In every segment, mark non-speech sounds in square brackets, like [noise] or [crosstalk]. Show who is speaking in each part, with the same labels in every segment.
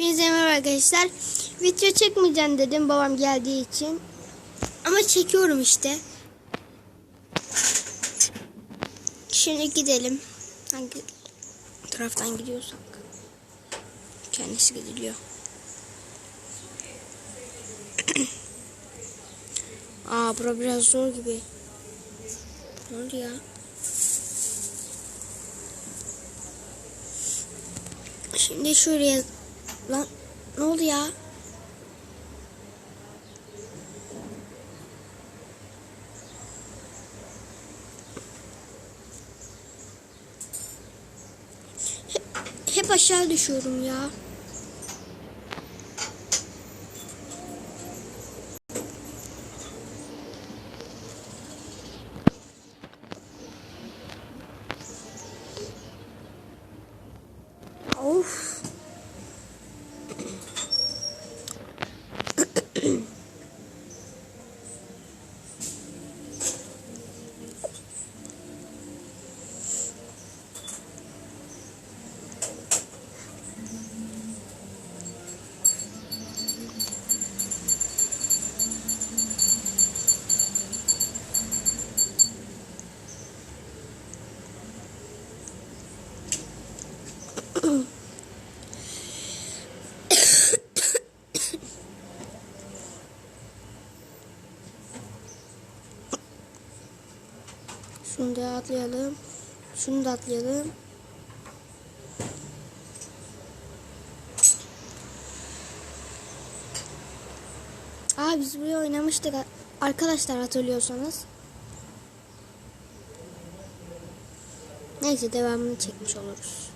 Speaker 1: Hepinize merhaba arkadaşlar. Video çekmeyeceğim dedim babam geldiği için. Ama çekiyorum işte. Şimdi gidelim. Hangi taraftan gidiyorsak. Kendisi gidiliyor. [clears throat] Aa bura biraz zor gibi. Ne oldu ya? Şimdi şuraya lan ne oldu ya? Hep, hep aşağı düşüyorum ya. Şunu da atlayalım. Şunu da atlayalım. Aa biz buraya oynamıştık arkadaşlar hatırlıyorsanız. Neyse devamını çekmiş oluruz.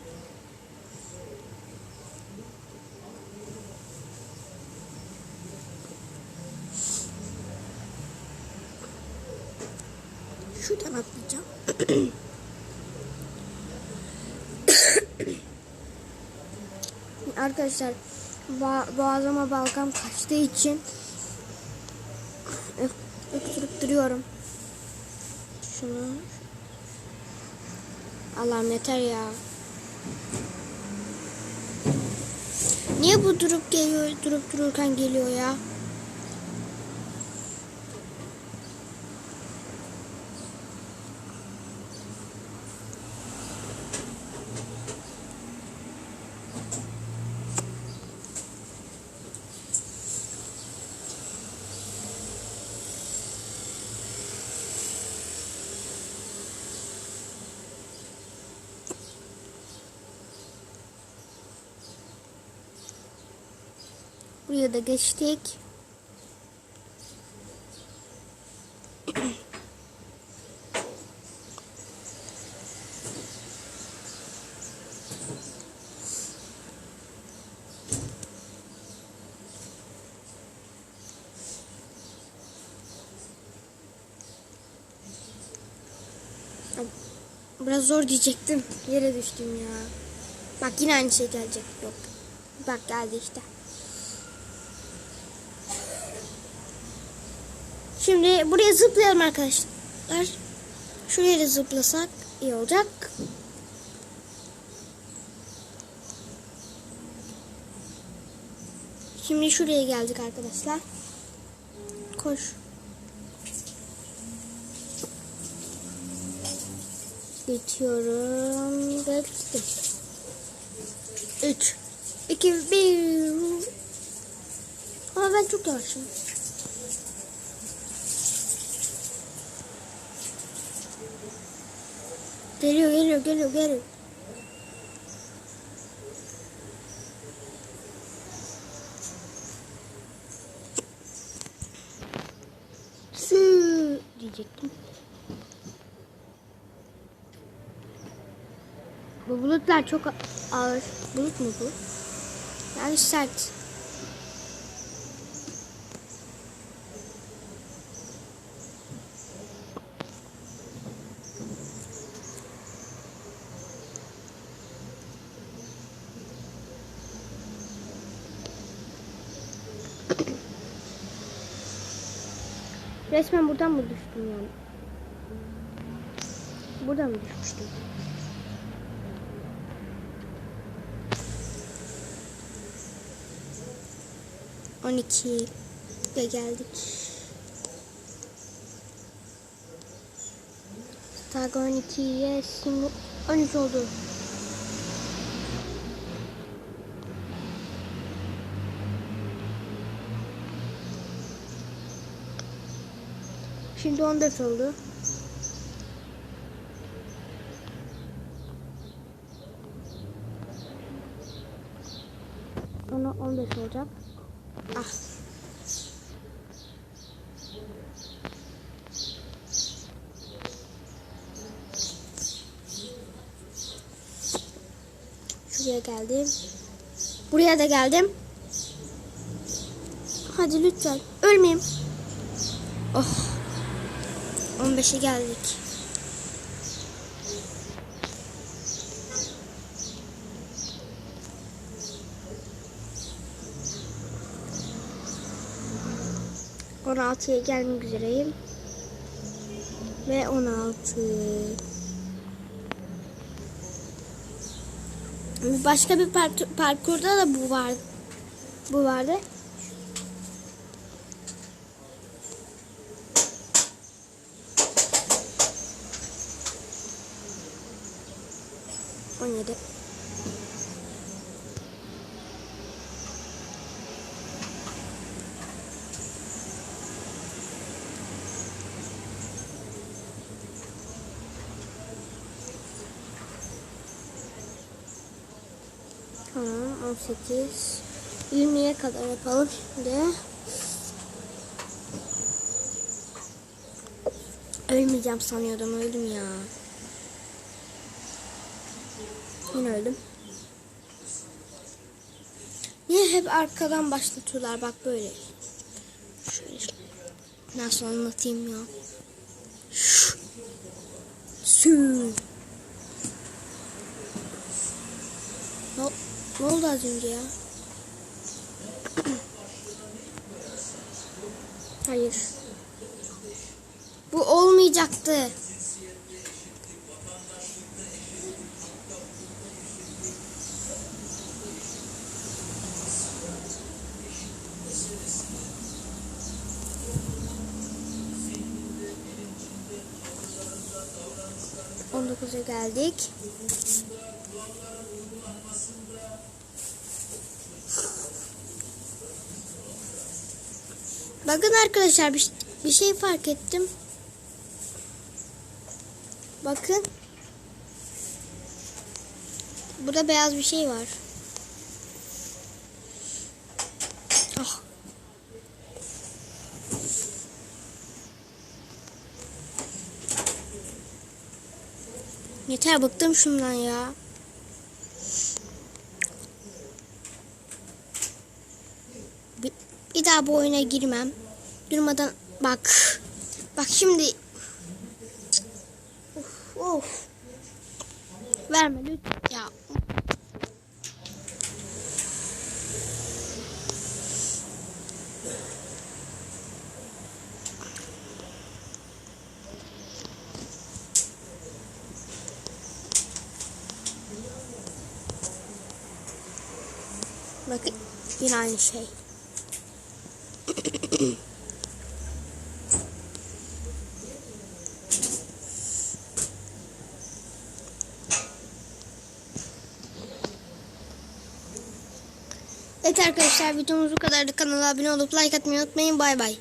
Speaker 1: Şuradan atlayacağım. [coughs] Arkadaşlar boğazıma balgam kaçtığı için öksürüp duruyorum. Şunu Allah'ım yeter ya. Niye bu durup geliyor, durup dururken geliyor ya? Buraya da geçtik. Biraz zor diyecektim. Yere düştüm ya. Bak yine aynı şey gelecek. Yok. Bak geldi işte. Şimdi buraya zıplayalım arkadaşlar. Şuraya da zıplasak iyi olacak. Şimdi şuraya geldik arkadaşlar. Koş. Geçiyorum. Ve gittim. 3 2 1 Ama ben çok yavaşım. Geliyor geliyor geliyor geliyor. Sü diyecektim. Bu bulutlar çok ağır. Bulut mu bu? Yani sert. Resmen buradan mı düştüm yani? Buradan mı düşmüştüm? 12 de geldik. Tag 12'ye şimdi 13 oldu. Şimdi 14 oldu. Sonra 15 olacak. Ah. Şuraya geldim. Buraya da geldim. Hadi lütfen. Ölmeyeyim. Oh. 15'e geldik. On altıya gelmek üzereyim. Ve 16. Başka bir par- parkurda da bu var. Bu vardı. On yedi. Tamam 18 20'ye kadar yapalım şimdi. Ölmeyeceğim sanıyordum öldüm ya. Yine öldüm. Niye hep arkadan başlatıyorlar bak böyle. Şöyle nasıl anlatayım ya. Sü. Ne, ne oldu az önce ya? Hayır. Bu olmayacaktı. Dokuza geldik. Bakın arkadaşlar bir, bir şey fark ettim. Bakın. Burada beyaz bir şey var. Yeter bıktım şundan ya. Bir, bir daha bu oyuna girmem. Durmadan bak. Bak şimdi. Of of. Verme lütfen ya. Bakın yine aynı şey. Evet arkadaşlar videomuz bu kadardı. Kanala abone olup like atmayı unutmayın. Bay bay.